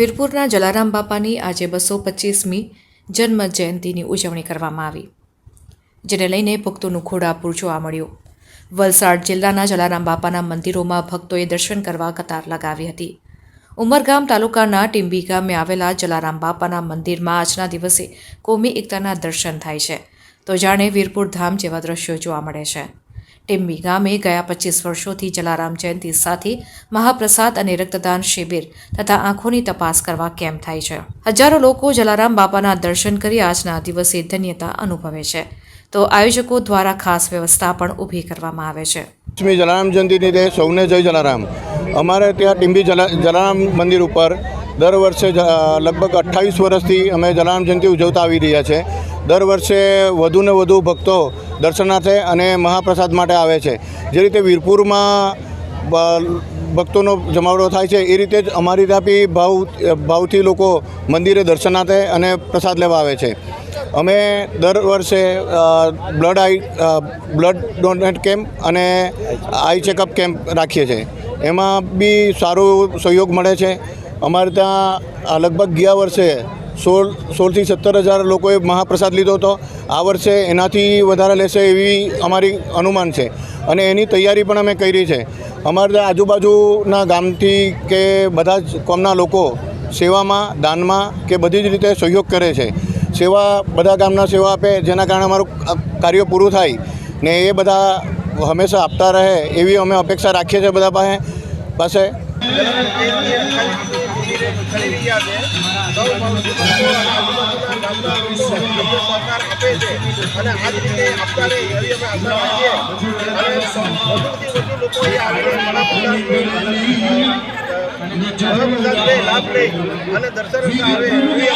વીરપુરના જલારામ બાપાની આજે બસો પચીસમી જન્મ જયંતિની ઉજવણી કરવામાં આવી, જેને લઈને ભક્તોનું ઘોડાપૂર જોવા મળ્યું. વલસાડ જિલ્લાના જલારામ બાપાના મંદિરોમાં ભક્તોએ દર્શન કરવા કતાર લગાવી હતી. ઉમરગામ તાલુકાના ટીંબી ગામે આવેલા જલારામ બાપાના મંદિરમાં આજના દિવસે કોમી એકતાના દર્શન થાય છે. તો જાણે વીરપુર ધામ જેવા દ્રશ્યો જોવા મળે છે. ટીંબી ગામે ગયા પચીસ વર્ષોથી જલારામ જયંતિ સાથે મહાપ્રસાદ અને રક્તદાન શિબિર તથા આંખોની તપાસ કરવા કેમ્પ થાય છે? હજારો લોકો જલારામ બાપાના દર્શન કરી આજના દિવસે ધન્યતા અનુભવે છે. તો આયોજકો દ્વારા ખાસ વ્યવસ્થા પણ ઊભી કરવામાં આવે છે. લક્ષ્મી જલારામ જયંતિની નિમિત્તે સૌને જય જલારામ. અમારે ત્યાં જલા, જલારામ મંદિર ઉપર દર વર્ષે લગભગ અઠ્ઠાવીસ વર્ષથી અમે જલારામ જયંતિ ઉજવતા આવી રહ્યા છે. દર વર્ષે વધુને વધુ ભક્તો દર્શનાર્થે અને મહાપ્રસાદ માટે આવે છે. જે રીતે વીરપુરમાં ભક્તોનો જમાવડો થાય છે, એ રીતે જ અમારી બી ભાવ, ભાવથી લોકો મંદિરે દર્શનાર્થે અને પ્રસાદ લેવા આવે છે. અમે દર વર્ષે blood eye blood donate camp અને આઈ ચેકઅપ કેમ્પ રાખીએ છીએ. એમાં બી સારો સહયોગ મળે છે. અમારે ત્યાં લગભગ ગયા વર્ષે સોળ સોળથી સત્તર હજાર લોકોએ મહાપ્રસાદ લીધો હતો. આ વર્ષે એનાથી વધારે લેશે એવી અમારી અનુમાન છે. અને એની તૈયારી પણ અમે કરી છે. અમારે આજુબાજુના ગામથી કે બધા જ કોમના લોકો સેવામાં, દાનમાં કે બધી જ રીતે સહયોગ કરે છે. સેવા બધા ગામના સેવા આપે, જેના કારણે અમારું કાર્ય પૂરું થાય ને એ બધા હંમેશા આપતા રહે એવી અમે અપેક્ષા રાખીએ છીએ બધા પાસે પાસે અને આ રીતે આપતા રહે એવી લોકો મહાપ્રસાદ લાભ લે અને દર્શન આવે. એવી